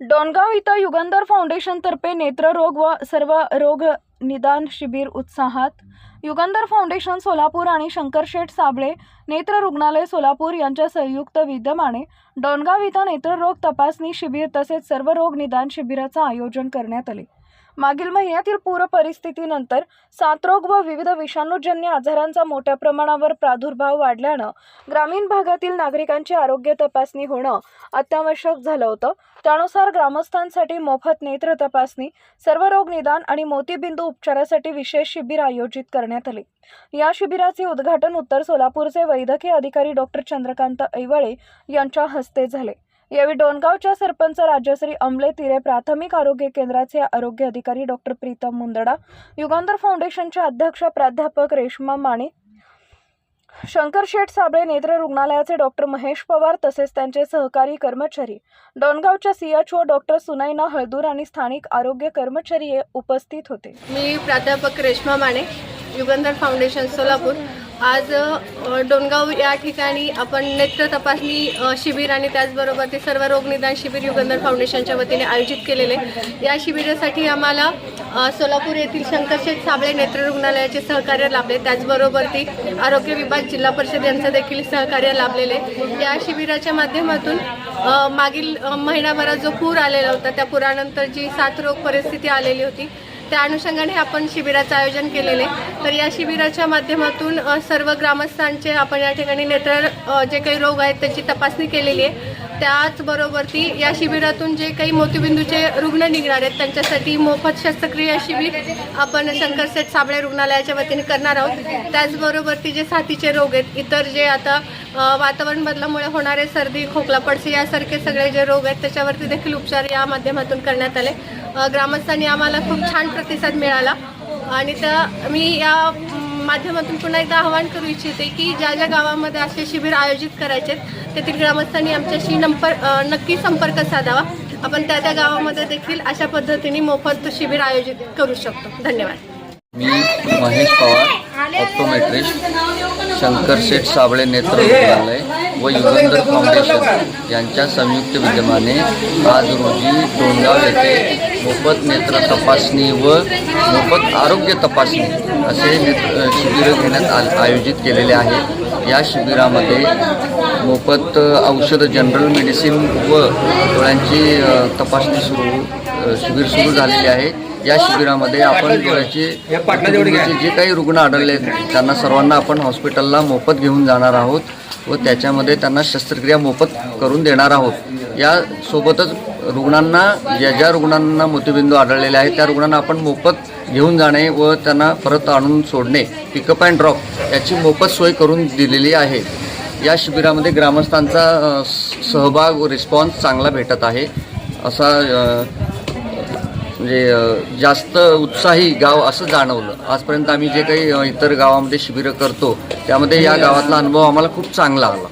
डोणगाव इथं युगंधर फाउंडेशनतर्फे नेत्ररोग व सर्व रोग निदान शिबिर उत्साहात. युगंधर फाउंडेशन सोलापूर आणि शंकरशेठ साबळे नेत्र रुग्णालय सोलापूर यांच्या संयुक्त विद्यमाने डोणगाव इथं नेत्ररोग तपासणी शिबिर तसेच सर्व रोग निदान शिबिराचं आयोजन करण्यात आले. मागील महिन्यातील पूर परिस्थितीनंतर साथरोग व विविध विषाणूजन्य आजारांचा मोठ्या प्रमाणावर प्रादुर्भाव वाढल्यानं ग्रामीण भागातील नागरिकांची आरोग्य तपासणी होणं अत्यावश्यक झालं होतं. त्यानुसार ग्रामस्थांसाठी मोफत नेत्र तपासणी सर्व रोग निदान आणि मोतीबिंदू उपचारासाठी विशेष शिबिर आयोजित करण्यात आले. या शिबिराचे उद्घाटन उत्तर सोलापूरचे वैद्यकीय अधिकारी डॉक्टर चंद्रकांत ऐवळे यांच्या हस्ते झाले. यावेळी डोणगावच्या सरपंच राजश्री अमले तिरे प्राथमिक आरोग्य केंद्राचे आरोग्य अधिकारी डॉक्टर प्रीतम मुंदडा युगांधर फाउंडेशनचे अध्यक्ष प्राध्यापक रेश्मा माने शंकरशेठ साबळे नेत्र रुग्णालयाचे डॉक्टर महेश पवार तसेच त्यांचे सहकारी कर्मचारी डोणगावच्या सीएचओ डॉक्टर सुनैना हळदूर आणि स्थानिक आरोग्य कर्मचारी उपस्थित होते. मी प्राध्यापक रेश्मा माने युगंधर फाउंडेशन सोलापूर. आज अ, डोणगाव या ठिकाणी आपण नेत्र तपासणी शिबिर आणि त्याचबरोबर ते सर्व रोगनिदान शिबिर युगंधर फाउंडेशनच्या वतीने आयोजित केलेले या शिबिरासाठी आम्हाला सोलापूर येथील शंकरशेठ साबळे नेत्र रुग्णालयाचे सहकार्य लाभले. त्याचबरोबर ती आरोग्य विभाग जिल्हा परिषद यांचं देखील सहकार्य लाभलेले. या शिबिराच्या माध्यमातून मागील महिनाभरात जो पूर आलेला होता त्या पुरानंतर जी साथरोग परिस्थिती आलेली होती त्या अनुषंगाने आपण शिबिराचं आयोजन केलेले तर या शिबिराच्या माध्यमातून सर्व ग्रामस्थांचे आपण या ठिकाणी नेत्र जे काही रोग आहेत त्याची तपासणी केलेली आहे. त्याचबरोबर ती या शिबिरातून जे काही मोतीबिंदूचे रुग्ण निघणार आहेत त्यांच्यासाठी मोफत शस्त्रक्रिया शिबिर आपण शंकरसेठ साबळे रुग्णालयाच्या वतीने करणार आहोत. त्याचबरोबर ती जे साथीचे रोग आहेत इतर जे आता वातावरण बदलामुळे होणारे सर्दी खोकला पडसे यासारखे सगळे जे रोग आहेत त्याच्यावरती देखील उपचार या माध्यमातून करण्यात आले. ग्रामस्थांनी आम्हाला खूप छान प्रतिसाद मिळाला. आणि तर मी या माध्यमातून पुन्हा एकदा आवाहन करू इच्छिते की ज्या ज्या गावामध्ये असे शिबिर आयोजित करायचे आहेत, तेथील ग्रामस्थांनी आमच्याशी नंपर नक्की संपर्क साधावा. आपण त्या त्या गावामध्ये देखील अशा पद्धतीने मोफत शिबिर आयोजित करू शकतो. धन्यवाद. मी महेश पवार ऑप्टोमेट्रिस्ट शंकरशेठ साबळे नेत्र रुग्णालय व युगंधर फाउंडेशन यांच्या संयुक्त विद्यमाने आज रोजी डोंगाव येथे मोफत नेत्र तपासणी व मोफत आरोग्य तपासणी असे नेत्र शिबिरं घेण्यात आ आयोजित केलेले आहे. या शिबिरामध्ये मोफत औषधं जनरल मेडिसिन व डोळ्यांची तपासणी सुरू शिबिर सुरू झालेली आहे. या शिबिरामध्ये आपण डोळ्याचे जे काही रुग्ण आढळले आहेत, त्यांना सर्वांना आपण हॉस्पिटलला मोफत घेऊन जाणार आहोत व त्याच्यामध्ये त्यांना शस्त्रक्रिया मोफत करून देणार आहोत. या सोबतच रुग्णांना ज्या ज्या रुग्णांना मोतीबिंदू आढळलेले आहेत त्या रुग्णांना आपण मोफत घेऊन जाणे व त्यांना परत आणून सोडणे पिकअप अँड ड्रॉप याची मोफत सोय करून दिलेली आहे. या शिबिरामध्ये ग्रामस्थांचा सहभाग व रिस्पॉन्स चांगला भेटत आहे. असा म्हणजे जास्त उत्साही गाव असं जाणवलं. आजपर्यंत आम्ही जे काही इतर गावामध्ये शिबिरं करतो त्यामध्ये या गावातला अनुभव आम्हाला खूप चांगला आला.